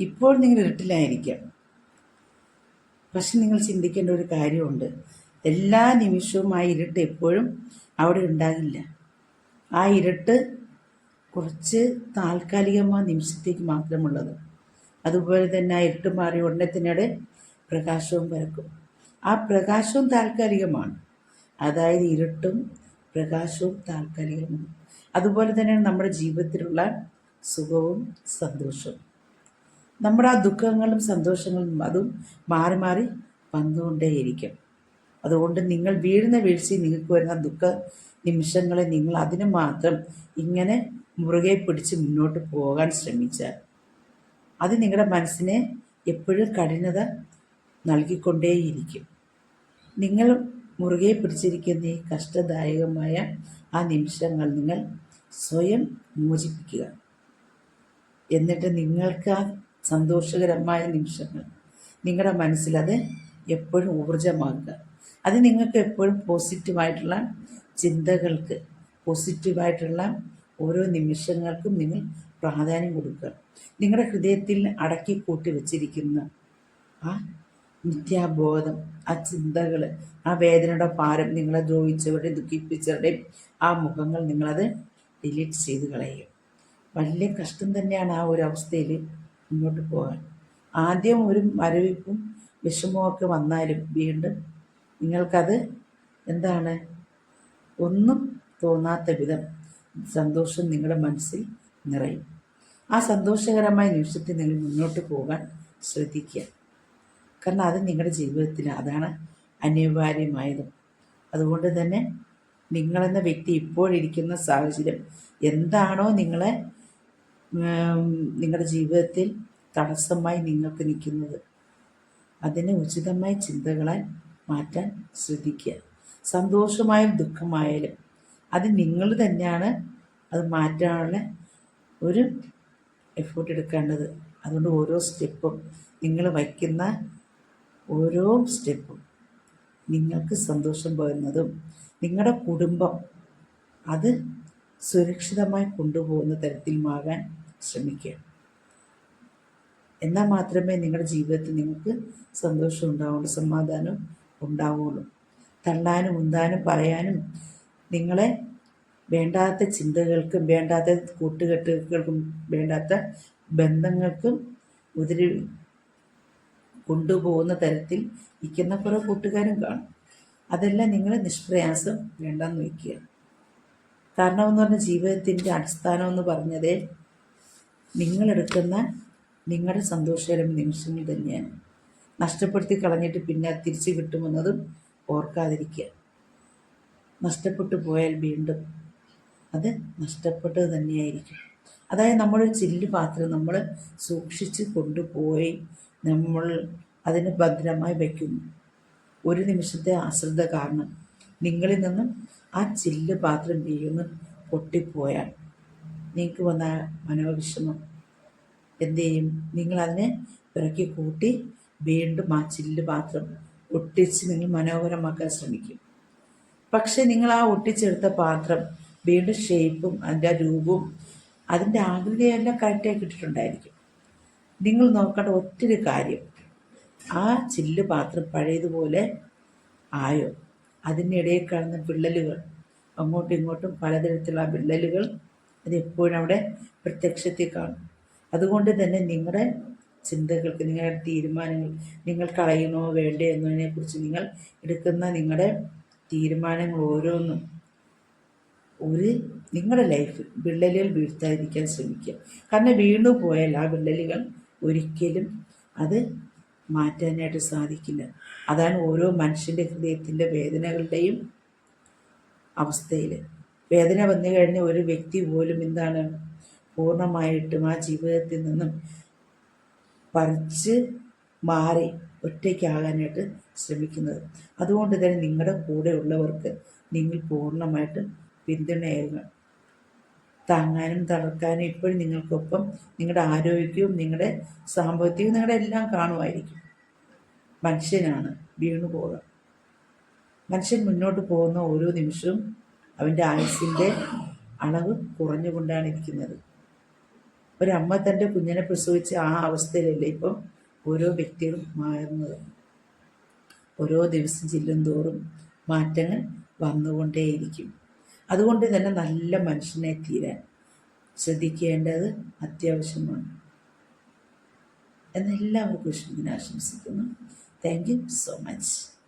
ഇപ്പോൾ നിങ്ങൾ ഇരുട്ടിലായിരിക്കാം. പക്ഷെ നിങ്ങൾ ചിന്തിക്കേണ്ട ഒരു കാര്യമുണ്ട്. എല്ലാ നിമിഷവും ആ ഇരുട്ട് എപ്പോഴും അവിടെ ഉണ്ടാകില്ല. ആ ഇരുട്ട് കുറച്ച് താൽക്കാലികമായ നിമിഷത്തേക്ക് മാത്രമുള്ളത്. അതുപോലെ തന്നെ ആ ഇരുട്ട് മാറി ഉടനെ തന്നെ പ്രകാശവും പരക്കും. ആ പ്രകാശവും താൽക്കാലികമാണ്. അതായത് ഇരുട്ടും പ്രകാശവും താൽക്കാലികമാണ്. അതുപോലെ തന്നെയാണ് നമ്മുടെ ജീവിതത്തിലുള്ള സുഖവും സന്തോഷവും. നമ്മുടെ ആ ദുഃഖങ്ങളും സന്തോഷങ്ങളും അതും മാറി മാറി വന്നുകൊണ്ടേയിരിക്കും. അതുകൊണ്ട് നിങ്ങൾ വീഴുന്ന വീഴ്ചയിൽ നിങ്ങൾക്ക് വരുന്ന ദുഃഖ നിമിഷങ്ങളെ നിങ്ങൾ അതിന് മാത്രം ഇങ്ങനെ മുറുകെ പിടിച്ച് മുന്നോട്ട് പോകാൻ ശ്രമിച്ചാൽ അത് നിങ്ങളുടെ മനസ്സിനെ എപ്പോഴും കഠിനത നൽകിക്കൊണ്ടേയിരിക്കും. നിങ്ങൾ മുറുകെ പിടിച്ചിരിക്കുന്ന ഈ കഷ്ടദായകമായ ആ നിമിഷങ്ങൾ നിങ്ങൾ സ്വയം മോചിപ്പിക്കുക. എന്നിട്ട് നിങ്ങൾക്ക് ആ സന്തോഷകരമായ നിമിഷങ്ങൾ. നിങ്ങളുടെ മനസ്സിലത് എപ്പോഴും ഊർജമാക്കുക അത് നിങ്ങൾക്ക് എപ്പോഴും പോസിറ്റീവായിട്ടുള്ള ചിന്തകൾക്ക് പോസിറ്റീവായിട്ടുള്ള ഓരോ നിമിഷങ്ങൾക്കും നിങ്ങൾ പ്രാധാന്യം കൊടുക്കുക. നിങ്ങളുടെ ഹൃദയത്തിൽ അടക്കി കൂട്ടി വച്ചിരിക്കുന്ന ആ മിഥ്യാബോധം ആ ചിന്തകൾ ആ വേദനയുടെ ഭാരം നിങ്ങളെ ദ്രോഹിച്ചവരുടെയും ദുഃഖിപ്പിച്ചവരുടെയും ആ മുഖങ്ങൾ നിങ്ങളത് ഡിലീറ്റ് ചെയ്ത് കളയും. വലിയ കഷ്ടം തന്നെയാണ് ആ ഒരു അവസ്ഥയിൽ മുന്നോട്ട് പോകാൻ. ആദ്യം ഒരു മരവിപ്പും വിഷമമൊക്കെ വന്നാലും വീണ്ടും നിങ്ങൾക്കത് എന്താണ്? ഒന്നും തോന്നാത്ത വിധം സന്തോഷം നിങ്ങളുടെ മനസ്സിൽ നിറയും. ആ സന്തോഷകരമായ നിമിഷത്തിൽ നിങ്ങൾ മുന്നോട്ട് പോകാൻ ശ്രദ്ധിക്കുക. കാരണം അത് നിങ്ങളുടെ ജീവിതത്തിൽ അതാണ് അനിവാര്യമായതും. അതുകൊണ്ട് തന്നെ നിങ്ങളെന്ന വ്യക്തി ഇപ്പോഴിരിക്കുന്ന സാഹചര്യം എന്താണോ നിങ്ങളെ നിങ്ങളുടെ ജീവിതത്തിൽ തടസ്സമായി നിങ്ങൾക്ക് നിൽക്കുന്നത് അതിനെ ഉചിതമായ ചിന്തകളെ മാറ്റാൻ ശ്രദ്ധിക്കുക. സന്തോഷമായാലും ദുഃഖമായാലും അത് നിങ്ങൾ തന്നെയാണ് അത് മാറ്റാനുള്ള ഒരു എഫേർട്ട് എടുക്കേണ്ടത്. അതുകൊണ്ട് ഓരോ സ്റ്റെപ്പും നിങ്ങൾ വയ്ക്കുന്ന ഓരോ സ്റ്റെപ്പും നിങ്ങൾക്ക് സന്തോഷം പകരുന്നതും നിങ്ങളുടെ കുടുംബം അത് സുരക്ഷിതമായി കൊണ്ടുപോകുന്ന തരത്തിലുമാകാൻ ശ്രമിക്കുക. എന്നാൽ മാത്രമേ നിങ്ങളുടെ ജീവിതത്തിൽ നിങ്ങൾക്ക് സന്തോഷം ഉണ്ടാവുള്ളൂ സമാധാനം ഉണ്ടാവുള്ളൂ. തള്ളാനും ഉന്താനും പറയാനും നിങ്ങളെ വേണ്ടാത്ത ചിന്തകൾക്കും വേണ്ടാത്ത കൂട്ടുകെട്ടുകൾക്കും വേണ്ടാത്ത ബന്ധങ്ങൾക്കും ഉതിരി കൊണ്ടുപോകുന്ന തരത്തിൽ ഇരിക്കുന്ന കുറേ കൂട്ടുകാരും കാണും. അതെല്ലാം നിങ്ങൾ നിഷ്പ്രയാസം വേണ്ടെന്ന് വയ്ക്കുക. കാരണം എന്ന് പറഞ്ഞാൽ ജീവിതത്തിന്റെ അടിസ്ഥാനം എന്ന് പറഞ്ഞത് നിങ്ങളെടുക്കുന്ന നിങ്ങളുടെ സന്തോഷകരം നിമിഷങ്ങൾ തന്നെയാണ് നഷ്ടപ്പെടുത്തി കളഞ്ഞിട്ട് പിന്നെ തിരിച്ചു കിട്ടുമെന്നതും ഓർക്കാതിരിക്കുക. നഷ്ടപ്പെട്ടു പോയാൽ വീണ്ടും അത് നഷ്ടപ്പെട്ടത് തന്നെയായിരിക്കും. അതായത് നമ്മളൊരു ചില്ല് പാത്രം നമ്മൾ സൂക്ഷിച്ച് കൊണ്ടുപോയി നമ്മൾ അതിന് ഭദ്രമായി വയ്ക്കുന്നു. ഒരു നിമിഷത്തെ അശ്രദ്ധ കാരണം നിങ്ങളിൽ നിന്നും ആ ചില്ല് പാത്രം വീഴുന്നു പൊട്ടിപ്പോയാൽ നിങ്ങൾക്ക് വന്ന മനോവിഷമം എന്തു ചെയ്യും നിങ്ങളതിനെ പിറക്കി കൂട്ടി വീണ്ടും ആ ചില്ല് പാത്രം ഒട്ടിച്ച് നിങ്ങൾ മനോഹരമാക്കാൻ ശ്രമിക്കും. പക്ഷെ നിങ്ങൾ ആ ഒട്ടിച്ചെടുത്ത പാത്രം വീണ്ടും ഷേപ്പും അതിന്റെ രൂപവും അതിന്റെ ആകൃതിയെല്ലാം കറക്റ്റായി കിട്ടിയിട്ടുണ്ടായിരിക്കും. നിങ്ങൾ നോക്കേണ്ട ഒത്തിരി കാര്യം ആ ചില്ല് പാത്രം പഴയതുപോലെ ആയോ? അതിനിടയിൽ കാണുന്ന വിള്ളലുകൾ അങ്ങോട്ടും ഇങ്ങോട്ടും പലതരത്തിലുള്ള വിള്ളലുകൾ അത് എപ്പോഴും അവിടെ പ്രത്യക്ഷത്തിൽ കാണും. അതുകൊണ്ട് തന്നെ നിങ്ങളുടെ ചിന്തകൾക്ക് നിങ്ങളുടെ തീരുമാനങ്ങൾ നിങ്ങൾ കളയണോ വേണ്ടേ എന്നതിനെക്കുറിച്ച് നിങ്ങൾ എടുക്കുന്ന നിങ്ങളുടെ തീരുമാനങ്ങൾ ഓരോന്നും ഒരു നിങ്ങളുടെ ലൈഫ് വിള്ളലുകൾ വീഴ്ത്താതിരിക്കാൻ ശ്രമിക്കുക. കാരണം വീണു പോയാൽ ആ വിള്ളലുകൾ ഒരിക്കലും അത് മാറ്റാനായിട്ട് സാധിക്കില്ല. അതാണ് ഓരോ മനുഷ്യന്റെ ഹൃദയത്തിന്റെ വേദനകളുടെയും അവസ്ഥയിൽ വേദന വന്നു കഴിഞ്ഞ ഒരു വ്യക്തി പോലും എന്താണ് പൂർണമായിട്ടും ആ ജീവിതത്തിൽ നിന്നും പറിച്ച് മാറി ഒറ്റയ്ക്കാകാനായിട്ട് ശ്രമിക്കുന്നത്. അതുകൊണ്ട് തന്നെ നിങ്ങളുടെ കൂടെ ഉള്ളവർക്ക് നിങ്ങൾ പൂർണമായിട്ടും പിന്തുണയേകുക താങ്ങാനും തളർക്കാനും ഇപ്പോഴും നിങ്ങൾക്കൊപ്പം നിങ്ങളുടെ ആരോഗ്യവും നിങ്ങളുടെ സാമ്പത്തികവും നിങ്ങളുടെ എല്ലാം കാണുമായിരിക്കും. മനുഷ്യനാണ് വീണു മനുഷ്യൻ മുന്നോട്ട് പോകുന്ന ഓരോ നിമിഷവും അവന്റെ ആയുസിന്റെ അളവ് കുറഞ്ഞുകൊണ്ടാണ് ഇരിക്കുന്നത്. ഒരമ്മ തന്റെ കുഞ്ഞിനെ പ്രസവിച്ച് ആ അവസ്ഥയിലല്ലേ ഇപ്പം ഓരോ വ്യക്തികളും മാറുന്നത്. ഓരോ ദിവസം ചെല്ലും തോറും മാറ്റങ്ങൾ വന്നുകൊണ്ടേയിരിക്കും. അതുകൊണ്ട് തന്നെ നല്ല മനുഷ്യനെ തീരാൻ ശ്രദ്ധിക്കേണ്ടത് അത്യാവശ്യമാണ്. എന്നെല്ലാവർക്കും ഇഷ്ടത്തിന് ആശംസിക്കുന്നു. Thank you so much